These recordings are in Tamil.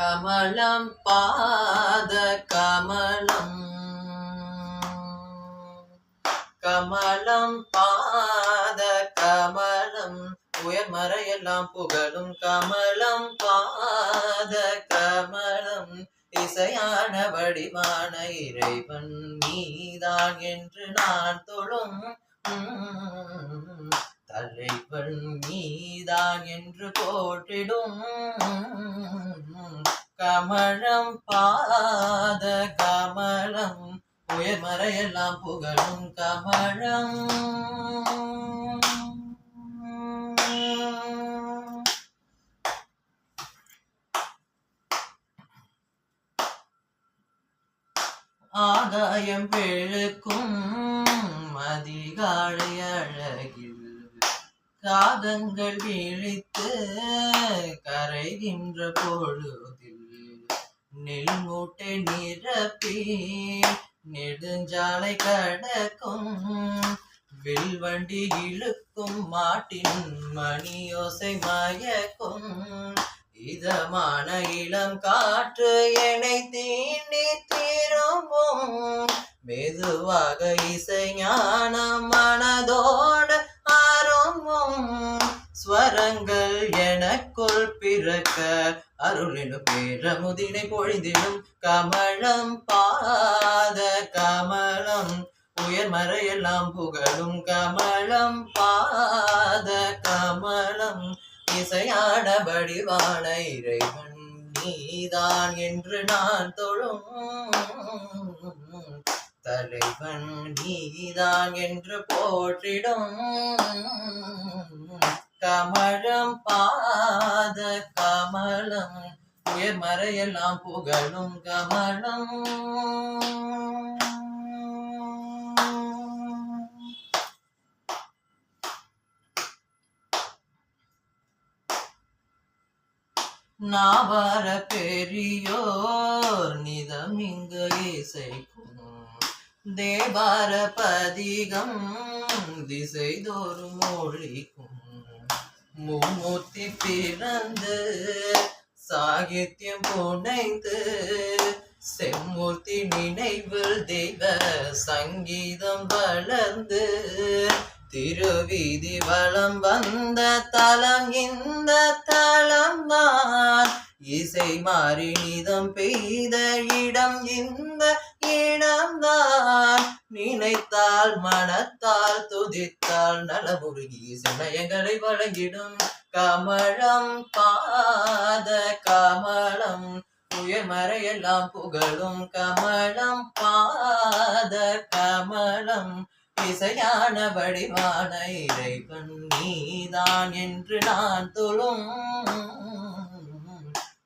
கமலம் பாத கமலம். கமலம் பாத கமலம். உயர்மறையெல்லாம் புகழும் கமலம் பாத கமலம். இசையான வடிவான இறைவன் நீதான் என்று நான் தொழும். தலைவன் நீதான் என்று போட்டிடும் கமலம் பாத கமலம் உயர்மறையெல்லாம் புகழும் கமலம் ஆதாயம் பெழுக்கும் அதிகாலை அழகில் காதங்கள் விழித்து கரைகின்ற பொழுதில் நெல் மூட்டை நிரப்பி நெடுஞ்சாலை கடக்கும் வில்வண்டி இழுக்கும் மாட்டின் மணியோசை மயக்கும். இதமான இளம் காற்று என்னை தீண்டி திரும்பும் மெதுவாக இசைஞான மனதோடு ஆரம்பம் ஸ்வரங்கள் எனக்குள் பிறக்க. அருளினும் பேரமுதினை பொழிந்திடும் கமலம் பாத கமலம். உயர்மறையெல்லாம் புகழும் கமலம் பாத கமலம். இசையான வடிவான இறைவன் நீதான் என்று நான் தொழும். தலைவன் நீதான் என்று போற்றிடும். கமலம் பாத கமலம் உயர் மறையெல்லாம் புகழும் கமலம். நாவார பெரியோர் நிதம் இங்கு இசைக்கும். தேவார பதிகம் திசை தோறும் மொழிக்கும் மும்மூர்த்தி பிறந்து சாகித்யம் புனைந்து செம்மூர்த்தி நினைவில் தெய்வ சங்கீதம் வளர்ந்து திருவீதி வளம் வந்த தலம் இந்த தலம் தான். இசை மாறி நிதம் பெய்த இடம் இந்த இடம்தான் நினைத்தால் மனத்தால் துதித்தால் நலமுருகி சிமயங்களை வழங்கிடும். கமலம் பாத கமலம் உயர்மறையெல்லாம் புகழும். கமலம் பாத கமலம் இசையான வடிவான இறைவன் நீதான் என்று நான் தொழும்.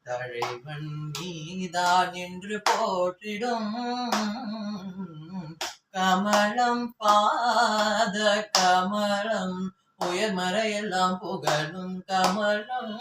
தழைவன் நீதான் என்று போற்றிடும். கமலம் பாத கமலம் உயர்மறையெல்லாம் புகழும் கமலம்.